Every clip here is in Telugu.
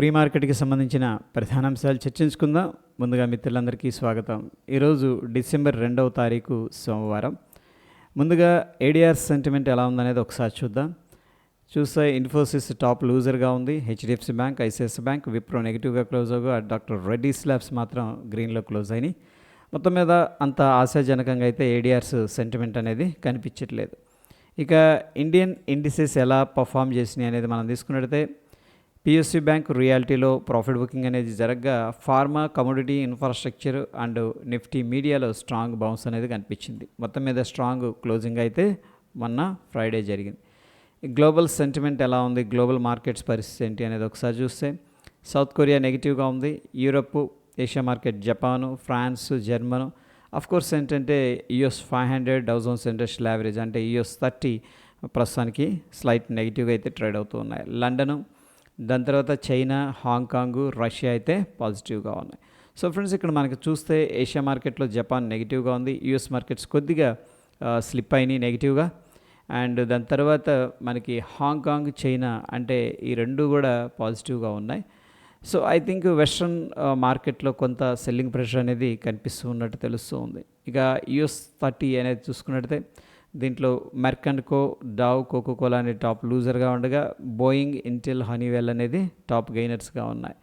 ప్రీ మార్కెట్కి సంబంధించిన ప్రధానాంశాలు చర్చించుకుందాం. ముందుగా మిత్రులందరికీ స్వాగతం. ఈరోజు డిసెంబర్ రెండవ తారీఖు సోమవారం. ముందుగా ఏడిఆర్ సెంటిమెంట్ ఎలా ఉందనేది ఒకసారి చూద్దాం. చూస్తే ఇన్ఫోసిస్ టాప్ లూజర్గా ఉంది. HDFC bank ICICI bank Wipro నెగిటివ్గా క్లోజ్ అవ్వగా డాక్టర్ రెడ్డి స్లాబ్స్ మాత్రం గ్రీన్లో క్లోజ్ అయినాయి. మొత్తం మీద అంత ఆశాజనకంగా అయితే ఏడిఆర్స్ సెంటిమెంట్ అనేది కనిపించట్లేదు. ఇక ఇండియన్ ఇండిసెస్ ఎలా పర్ఫామ్ చేసినాయి అనేది మనం తీసుకున్నట్టయితే పిఎస్సి బ్యాంక్ రియాలిటీలో ప్రాఫిట్ బుకింగ్ అనేది జరగగా pharma commodity infrastructure and Nifty మీడియాలో స్ట్రాంగ్ బౌన్స్ అనేది కనిపించింది. మొత్తం మీద స్ట్రాంగ్ క్లోజింగ్ అయితే మొన్న ఫ్రైడే జరిగింది. గ్లోబల్ సెంటిమెంట్ ఎలా ఉంది? గ్లోబల్ మార్కెట్స్ పరిస్థితి ఏంటి అనేది ఒకసారి చూస్తే సౌత్ కొరియా నెగిటివ్గా ఉంది. Europe Asia market Japan France German course ఏంటంటే US five hundred thousands industrial average అంటే యూఎస్ థర్టీ ప్రస్తుతానికి స్లైట్ నెగిటివ్గా అయితే ట్రేడ్ అవుతూ ఉన్నాయి. లండను దాని తర్వాత చైనా హాంకాంగ్ రష్యా అయితే పాజిటివ్గా ఉన్నాయి. సో ఫ్రెండ్స్ ఇక్కడ మనకి చూస్తే ఏషియా మార్కెట్లో జపాన్ నెగిటివ్గా ఉంది. యూఎస్ మార్కెట్స్ కొద్దిగా స్లిప్ అయినాయి నెగిటివ్గా. అండ్ దాని తర్వాత మనకి హాంకాంగ్ చైనా అంటే ఈ రెండు కూడా పాజిటివ్గా ఉన్నాయి. సో ఐ థింక్ వెస్ట్రన్ మార్కెట్లో కొంత సెల్లింగ్ ప్రెషర్ అనేది కనిపిస్తూ ఉన్నట్టు తెలుస్తూ ఉంది. ఇక యుఎస్ థర్టీ అనేది చూసుకున్నట్టయితే దీంట్లో Merck and Co Dow Coca Cola అనే టాప్ లూజర్గా ఉండగా బోయింగ్ ఇంటెల్ హనీవెల్ అనేది టాప్ గెయినర్స్గా ఉన్నాయి.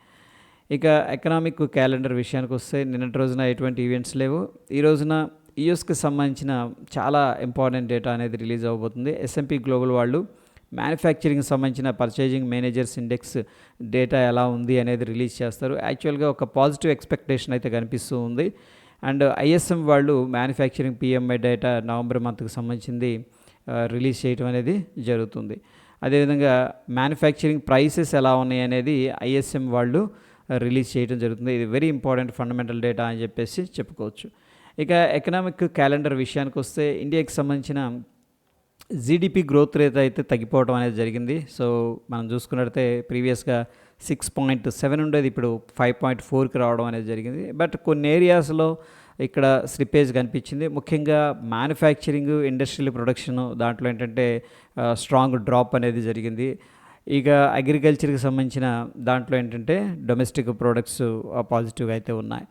ఇక ఎకనామిక్ క్యాలెండర్ విషయానికి వస్తే నిన్నటి రోజున ఎటువంటి ఈవెంట్స్ లేవు. ఈ రోజున యూఎస్కి సంబంధించిన చాలా ఇంపార్టెంట్ డేటా అనేది రిలీజ్ అవబోతుంది ఎస్ఎంపీ గ్లోబల్ వాళ్ళు మ్యానుఫ్యాక్చరింగ్ సంబంధించిన పర్చేజింగ్ మేనేజర్స్ ఇండెక్స్ డేటా ఎలా ఉంది అనేది రిలీజ్ చేస్తారు. యాక్చువల్గా ఒక పాజిటివ్ ఎక్స్పెక్టేషన్ అయితే కనిపిస్తూ ఉంది. అండ్ ఐఎస్ఎం వాళ్ళు మ్యానుఫ్యాక్చరింగ్ పిఎంఐ డేటా నవంబర్ మంత్కి సంబంధించింది రిలీజ్ చేయడం అనేది జరుగుతుంది. అదేవిధంగా మ్యానుఫ్యాక్చరింగ్ ప్రైసెస్ ఎలా ఉన్నాయి అనేది ఐఎస్ఎం వాళ్ళు రిలీజ్ చేయడం జరుగుతుంది. ఇది వెరీ ఇంపార్టెంట్ ఫండమెంటల్ డేటా అని చెప్పేసి చెప్పుకోవచ్చు. ఇక ఎకనామిక్ క్యాలెండర్ విషయానికి వస్తే ఇండియాకి సంబంధించిన జీడిపి గ్రోత్ రేట్ అయితే తగ్గిపోవడం అనేది జరిగింది. సో మనం చూసుకున్నట్లయితే ప్రీవియస్గా సిక్స్ పాయింట్ సెవెన్ ఉండేది. ఇప్పుడు ఫైవ్ పాయింట్ ఫోర్కి రావడం అనేది జరిగింది. బట్ కొన్ని ఏరియాస్లో ఇక్కడ స్లిప్పేజ్ కనిపించింది. ముఖ్యంగా మ్యానుఫ్యాక్చరింగ్ ఇండస్ట్రియల్ ప్రొడక్షన్ దాంట్లో ఏంటంటే స్ట్రాంగ్ డ్రాప్ అనేది జరిగింది. ఇక అగ్రికల్చర్కి సంబంధించిన దాంట్లో ఏంటంటే డొమెస్టిక్ ప్రోడక్ట్స్ పాజిటివ్గా అయితే ఉన్నాయి.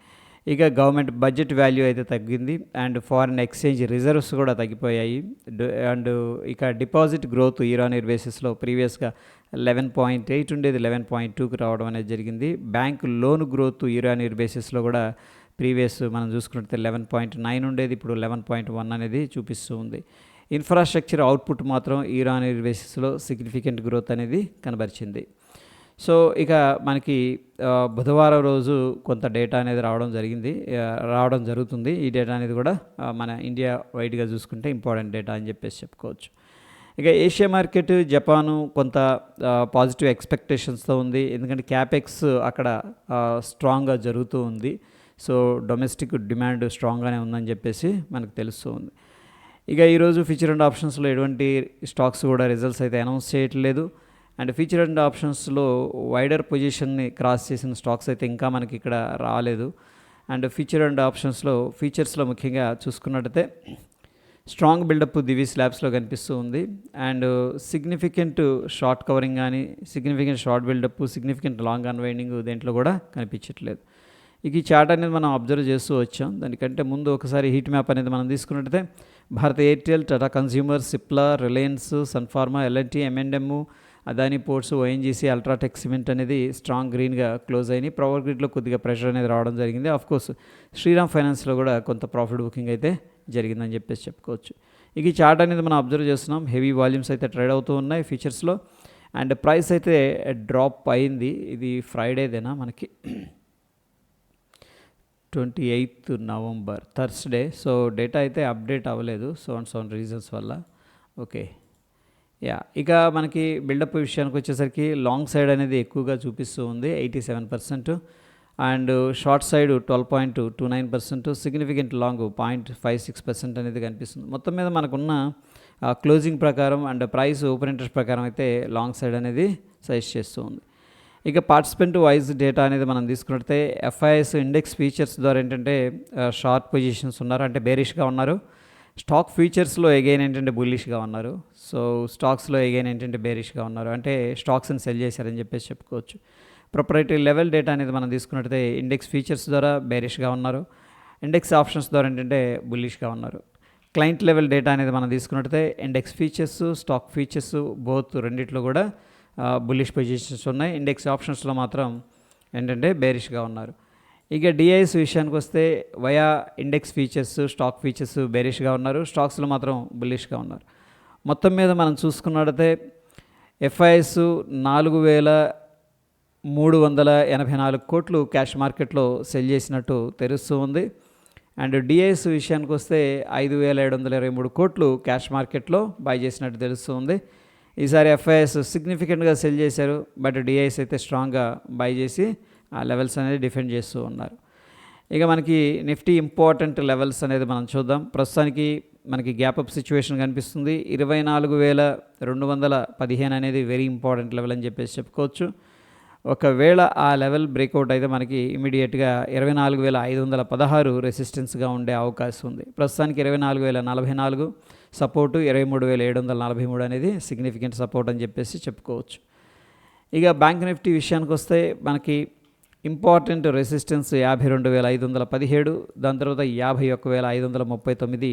ఇక గవర్నమెంట్ బడ్జెట్ వాల్యూ అయితే తగ్గింది. అండ్ ఫారిన్ ఎక్స్చేంజ్ రిజర్వ్స్ కూడా తగ్గిపోయాయి. అండ్ ఇక డిపాజిట్ గ్రోత్ ఇరాన్ ఇయర్ బేసిస్లో ప్రీవియస్గా లెవెన్ పాయింట్ ఎయిట్ ఉండేది. లెవెన్ పాయింట్ టూకి రావడం అనేది జరిగింది. Bank loan growth year on year బేసిస్లో కూడా ప్రీవియస్ మనం చూసుకున్నట్లయితే లెవెన్ పాయింట్ నైన్ ఉండేది. ఇప్పుడు లెవెన్ పాయింట్ వన్ అనేది చూపిస్తూ ఉంది. ఇన్ఫ్రాస్ట్రక్చర్ అవుట్పుట్ మాత్రం ఇరాన్ ఇయర్ బేసిస్లో సిగ్నిఫికెంట్ గ్రోత్ అనేది కనబరిచింది. సో ఇక మనకి బుధవారం రోజు కొంత డేటా అనేది రావడం జరిగింది. రావడం జరుగుతుంది. ఈ డేటా అనేది కూడా మన ఇండియా వైడ్గా చూసుకుంటే ఇంపార్టెంట్ డేటా అని చెప్పేసి చెప్పుకోవచ్చు. ఇక ఏషియా మార్కెట్ జపాను కొంత పాజిటివ్ ఎక్స్పెక్టేషన్స్తో ఉంది. ఎందుకంటే క్యాపెక్స్ అక్కడ స్ట్రాంగ్గా జరుగుతూ ఉంది. సో డొమెస్టిక్ డిమాండ్ స్ట్రాంగ్గానే ఉందని చెప్పేసి మనకు తెలుస్తూ ఉంది. ఇక ఈరోజు ఫ్యూచర్ అండ్ ఆప్షన్స్లో ఎటువంటి స్టాక్స్ కూడా రిజల్ట్స్ అయితే అనౌన్స్ చేయట్లేదు. అండ్ ఫ్యూచర్ అండ్ ఆప్షన్స్లో వైడర్ పొజిషన్ని క్రాస్ చేసిన స్టాక్స్ అయితే ఇంకా మనకి ఇక్కడ రాలేదు. అండ్ ఫ్యూచర్ అండ్ ఆప్షన్స్లో ఫీచర్స్లో ముఖ్యంగా చూసుకున్నట్టయితే స్ట్రాంగ్ బిల్డప్ దివి స్లాబ్స్లో కనిపిస్తూ ఉంది. అండ్ సిగ్నిఫికెంట్ షార్ట్ కవరింగ్ కానీ significant short buildup significant long unwinding దేంట్లో కూడా కనిపించట్లేదు. ఇక ఈ చార్ట్ అనేది మనం అబ్జర్వ్ చేస్తూ వచ్చాం. దానికంటే ముందు ఒకసారి హీట్ మ్యాప్ అనేది మనం తీసుకున్నట్టయితే Bharat Airtel Tata consumer Cipla Reliance Sun Pharma L&T ఎంఎండ్ఎమ్ Adani ports ONGC UltraTech cement అనేది స్ట్రాంగ్ గ్రీన్గా క్లోజ్ అయినాయి. పవర్ గ్రిడ్లో కొద్దిగా ప్రెషర్ అనేది రావడం జరిగింది. కోర్స్ శ్రీరామ్ ఫైనాన్స్లో కూడా కొంత ప్రాఫిట్ బుకింగ్ అయితే జరిగిందని చెప్పేసి చెప్పుకోవచ్చు. ఇక ఈ చార్ట్ అనేది మనం అబ్జర్వ్ చేస్తున్నాం. హెవీ వాల్యూమ్స్ అయితే ట్రేడ్ అవుతూ ఉన్నాయి ఫీచర్స్లో. అండ్ ప్రైస్ అయితే డ్రాప్ అయింది. ఇది ఫ్రైడేదేనా మనకి? Twenty eighth November Thursday. So data అయితే అప్డేట్ అవ్వలేదు. సో అండ్ సోన్ రీజన్స్ వల్ల. ఓకే. యా ఇక మనకి బిల్డప్ విషయానికి వచ్చేసరికి లాంగ్ సైడ్ అనేది ఎక్కువగా చూపిస్తూ ఉంది. Eighty seven percent. And short side twelve point two nine percent significant long point five six percent అనేది కనిపిస్తుంది. మొత్తం మీద మనకున్న క్లోజింగ్ ప్రకారం అండ్ ప్రైస్ ఓపెన్ ఇంట్రెస్ట్ ప్రకారం అయితే లాంగ్ సైడ్ అనేది సజెస్ట్ చేస్తూ ఉంది. ఇక పార్టిసిపెంట్ వైజ్ డేటా అనేది మనం తీసుకున్నట్టే ఎఫ్ఐఎస్ ఇండెక్స్ ఫీచర్స్ ద్వారా ఏంటంటే షార్ట్ పొజిషన్స్ ఉన్నారు అంటే బేరిష్గా ఉన్నారు. స్టాక్ ఫ్యూచర్స్లో ఎగైన్ ఏంటంటే బుల్లిష్గా ఉన్నారు. సో స్టాక్స్లో ఎగైన్ ఏంటంటే బేరిష్గా ఉన్నారు. అంటే స్టాక్స్ని సెల్ చేశారని చెప్పేసి చెప్పుకోవచ్చు. ప్రొపరేటరీ లెవెల్ డేటా అనేది మనం తీసుకున్నట్టయితే ఇండెక్స్ ఫీచర్స్ ద్వారా బేరిష్గా ఉన్నారు. ఇండెక్స్ ఆప్షన్స్ ద్వారా ఏంటంటే బుల్లిష్గా ఉన్నారు. క్లయింట్ లెవెల్ డేటా అనేది మనం తీసుకున్నట్టయితే index futures stock futures both రెండిట్లో కూడా బుల్లిష్ పొజిషన్స్ ఉన్నాయి. ఇండెక్స్ ఆప్షన్స్లో మాత్రం ఏంటంటే బేరిష్గా ఉన్నారు. ఇక డిఐఎస్ విషయానికి వస్తే via index futures stock futures బేరిష్గా ఉన్నారు. స్టాక్స్లో మాత్రం బుల్లిష్గా ఉన్నారు. మొత్తం మీద మనం చూసుకున్నట్టయితే ఎఫ్ఐఎస్ నాలుగు వేల మూడు వందల ఎనభై నాలుగు కోట్లు క్యాష్ మార్కెట్లో సెల్ చేసినట్టు తెలుస్తూ ఉంది. అండ్ డిఐఎస్ విషయానికి వస్తే ఐదు వేల ఏడు వందల ఇరవై మూడు కోట్లు క్యాష్ మార్కెట్లో బై చేసినట్టు తెలుస్తుంది ఈసారి ఎఫ్ఐఎస్ సిగ్నిఫికెంట్గా సెల్ చేశారు బట్ డిఐఎస్ అయితే స్ట్రాంగ్గా బై చేసి ఆ లెవెల్స్ అనేది డిఫెండ్ చేస్తూ ఉన్నారు. ఇక మనకి నిఫ్టీ ఇంపార్టెంట్ లెవెల్స్ అనేది మనం చూద్దాం. ప్రస్తుతానికి మనకి గ్యాప్ అప్ సిచ్యువేషన్ కనిపిస్తుంది. ఇరవై నాలుగు వేల రెండు వందల పదిహేను అనేది వెరీ ఇంపార్టెంట్ లెవెల్ అని చెప్పేసి చెప్పుకోవచ్చు. ఒకవేళ ఆ లెవెల్ బ్రేక్అవుట్ అయితే మనకి ఇమీడియట్గా ఇరవై నాలుగు వేల ఐదు వందల పదహారు రెసిస్టెన్స్గా ఉండే అవకాశం ఉంది. ప్రస్తుతానికి ఇరవై నాలుగు వేల నలభై నాలుగు సపోర్టు ఇరవై మూడు వేల ఏడు వందల నలభై మూడు అనేది సిగ్నిఫికెంట్ సపోర్ట్ అని చెప్పేసి చెప్పుకోవచ్చు. ఇక బ్యాంక్ నిఫ్టీ విషయానికి వస్తే మనకి ఇంపార్టెంట్ రెసిస్టెన్స్ యాభై రెండు వేల ఐదు వందల పదిహేడు దాని తర్వాత యాభై ఒక్క వేల ఐదు వందల ముప్పై తొమ్మిది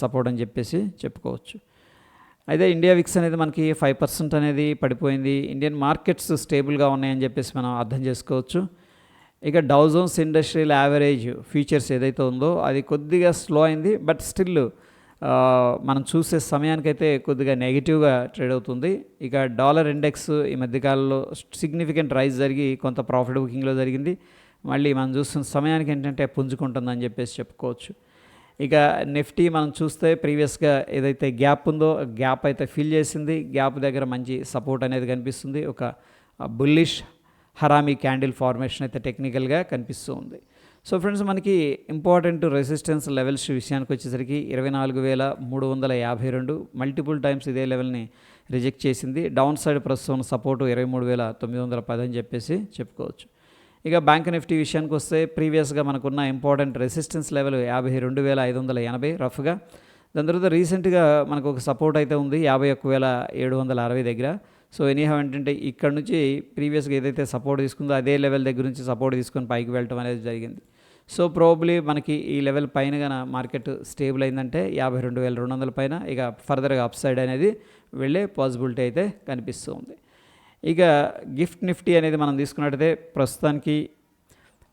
సపోర్ట్ అని చెప్పేసి చెప్పుకోవచ్చు. అయితే ఇండియా విక్స్ అనేది మనకి ఫైవ్ పర్సెంట్ అనేది పడిపోయింది. ఇండియన్ మార్కెట్స్ స్టేబుల్గా ఉన్నాయని చెప్పేసి మనం అర్థం చేసుకోవచ్చు. ఇక డౌజోన్స్ ఇండస్ట్రియల్ యావరేజ్ ఫీచర్స్ ఏదైతే ఉందో అది కొద్దిగా స్లో అయింది. బట్ స్టిల్ మనం చూసే సమయానికైతే కొద్దిగా నెగిటివ్గా ట్రేడ్ అవుతుంది. ఇక డాలర్ ఇండెక్స్ ఈ మధ్యకాలంలో సిగ్నిఫికెంట్ రైజ్ జరిగి కొంత ప్రాఫిట్ బుకింగ్లో జరిగింది. మళ్ళీ మనం చూస్తున్న సమయానికి ఏంటంటే పుంజుకుంటుందని చెప్పేసి చెప్పుకోవచ్చు. ఇక నిఫ్టీ మనం చూస్తే ప్రీవియస్గా ఏదైతే గ్యాప్ ఉందో గ్యాప్ అయితే ఫిల్ చేసింది. గ్యాప్ దగ్గర మంచి సపోర్ట్ అనేది కనిపిస్తుంది. ఒక బుల్లిష్ హరామీ క్యాండిల్ ఫార్మేషన్ అయితే టెక్నికల్గా కనిపిస్తూ ఉంది. సో ఫ్రెండ్స్ మనకి ఇంపార్టెంట్ రెసిస్టెన్స్ లెవెల్స్ విషయానికి వచ్చేసరికి ఇరవై నాలుగు వేల మూడు వందల యాభై రెండు మల్టిపుల్ టైమ్స్ ఇదే లెవెల్ని రిజెక్ట్ చేసింది. డౌన్ సైడ్ ప్రస్తుతం సపోర్టు ఇరవై మూడు వేల తొమ్మిది వందల పది అని చెప్పేసి చెప్పుకోవచ్చు. ఇక బ్యాంక్ నిఫ్టీ విషయానికి వస్తే ప్రీవియస్గా మనకున్న ఇంపార్టెంట్ రెసిస్టెన్స్ లెవెల్ యాభై రెండు వేల ఐదు వందల ఎనభై రఫ్గా. దాని తర్వాత రీసెంట్గా మనకు ఒక సపోర్ట్ అయితే ఉంది యాభై ఒక్క వేల ఏడు వందల అరవై దగ్గర. సో ఎనీహౌ ఏంటంటే ఇక్కడ నుంచి ప్రీవియస్గా ఏదైతే సపోర్ట్ తీసుకుందో అదే లెవెల్ దగ్గర నుంచి సపోర్ట్ తీసుకొని పైకి వెళ్ళటం అనేది జరిగింది. సో ప్రాబ్లీ మనకి ఈ లెవెల్ పైన గన మార్కెట్ స్టేబుల్ అయిందంటే యాభై రెండు వేల రెండు వందల పైన ఇక ఫర్దర్గా అప్ సైడ్ అనేది వెళ్ళే పాసిబిలిటీ అయితే కనిపిస్తూ ఉంది ఇక గిఫ్ట్ నిఫ్టీ అనేది మనం తీసుకున్నట్టయితే ప్రస్తుతానికి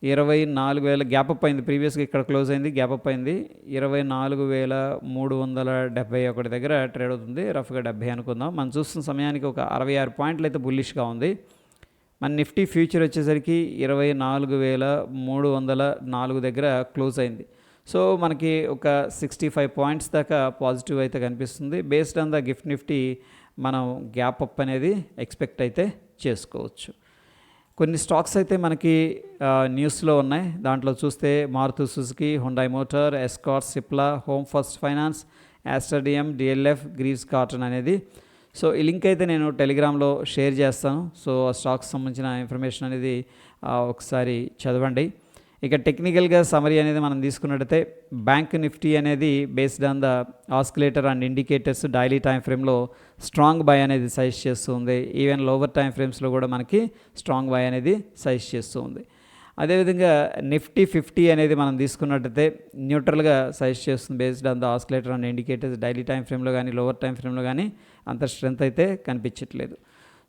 ఇరవై నాలుగు వేల గ్యాప్ అప్ అయింది. ప్రీవియస్గా ఇక్కడ క్లోజ్ అయింది గ్యాప్ అప్ అయింది. ఇరవై నాలుగు వేల మూడు వందల డెబ్బై ఒకటి దగ్గర ట్రేడ్ అవుతుంది. రఫ్గా డెబ్బై అనుకుందాం. మనం చూస్తున్న సమయానికి ఒక అరవై ఆరు పాయింట్లు అయితే బుల్లిష్గా ఉంది. మన నిఫ్టీ ఫ్యూచర్ వచ్చేసరికి ఇరవై నాలుగు వేల మూడు వందల నాలుగు దగ్గర క్లోజ్ అయింది. సో మనకి ఒక సిక్స్టీ ఫైవ్ పాయింట్స్ దాకా పాజిటివ్ అయితే కనిపిస్తుంది. Based on the GIFT Nifty మనం గ్యాప్ అప్ అనేది ఎక్స్పెక్ట్ అయితే చేసుకోవచ్చు. కొన్ని స్టాక్స్ అయితే మనకి న్యూస్లో ఉన్నాయి. దాంట్లో చూస్తే Maruti Suzuki Hyundai motor Escorts Cipla home first finance Aster DM DLF Greaves Cotton అనేది. సో ఈ లింక్ అయితే నేను టెలిగ్రామ్లో షేర్ చేస్తాను. సో ఆ స్టాక్స్ సంబంధించిన ఇన్ఫర్మేషన్ అనేది ఒకసారి చదవండి. ఇక టెక్నికల్గా సమరీ అనేది మనం తీసుకున్నట్టయితే బ్యాంక్ నిఫ్టీ అనేది based on the oscillator and indicators daily time ఫ్రేమ్లో స్ట్రాంగ్ బై అనేది సజెస్ట్ చేస్తుంది ఈవెన్ లోవర్ టైం ఫ్రేమ్స్లో కూడా మనకి స్ట్రాంగ్ బై అనేది సజెస్ట్ చేస్తుంది అదేవిధంగా నిఫ్టీ ఫిఫ్టీ అనేది మనం తీసుకున్నట్టయితే న్యూట్రల్గా సజెస్ట్ చేస్తుంది based on the oscillator and indicators daily time ఫ్రేమ్లో కానీ లోవర్ టైం ఫ్రేమ్లో కానీ అంత స్ట్రెంత్ అయితే కనిపించట్లేదు.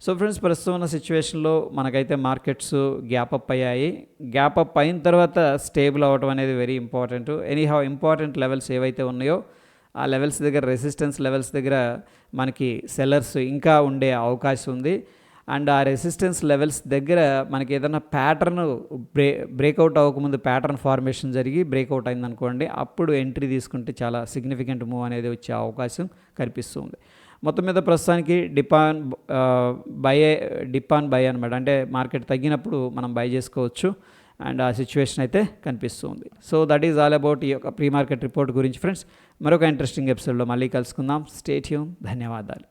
సో ఫ్రెండ్స్ ప్రస్తుతం ఉన్న సిచ్యువేషన్లో మనకైతే మార్కెట్స్ గ్యాప్ అప్ అయ్యాయి. గ్యాప్ అప్ అయిన తర్వాత స్టేబుల్ అవ్వటం అనేది very important anyhow important levels ఏవైతే ఉన్నాయో ఆ లెవెల్స్ దగ్గర రెసిస్టెన్స్ లెవెల్స్ దగ్గర మనకి సెల్లర్స్ ఇంకా ఉండే అవకాశం ఉంది. అండ్ ఆ రెసిస్టెన్స్ లెవెల్స్ దగ్గర మనకి ఏదైనా ప్యాటర్న్ బ్రే బ్రేక్అవుట్ అవ్వకముందు ప్యాటర్న్ ఫార్మేషన్ జరిగి బ్రేక్అవుట్ అయిందనుకోండి అప్పుడు ఎంట్రీ తీసుకుంటే చాలా సిగ్నిఫికెంట్ మూవ్ అనేది వచ్చే అవకాశం కనిపిస్తుంది. మొత్తం మీద ప్రస్తుతానికి డిపాన్ బై డిపాన్ బై అనమాట అంటే మార్కెట్ తగ్గినప్పుడు మనం బై చేసుకోవచ్చు. అండ్ ఆ సిచ్యువేషన్ అయితే కనిపిస్తుంది. So that is all about ఈ యొక్క ప్రీ మార్కెట్ రిపోర్ట్ గురించి ఫ్రెండ్స్. మరొక ఇంట్రెస్టింగ్ ఎపిసోడ్లో మళ్ళీ కలుసుకుందాం. స్టేట్యూన్ ధన్యవాదాలు.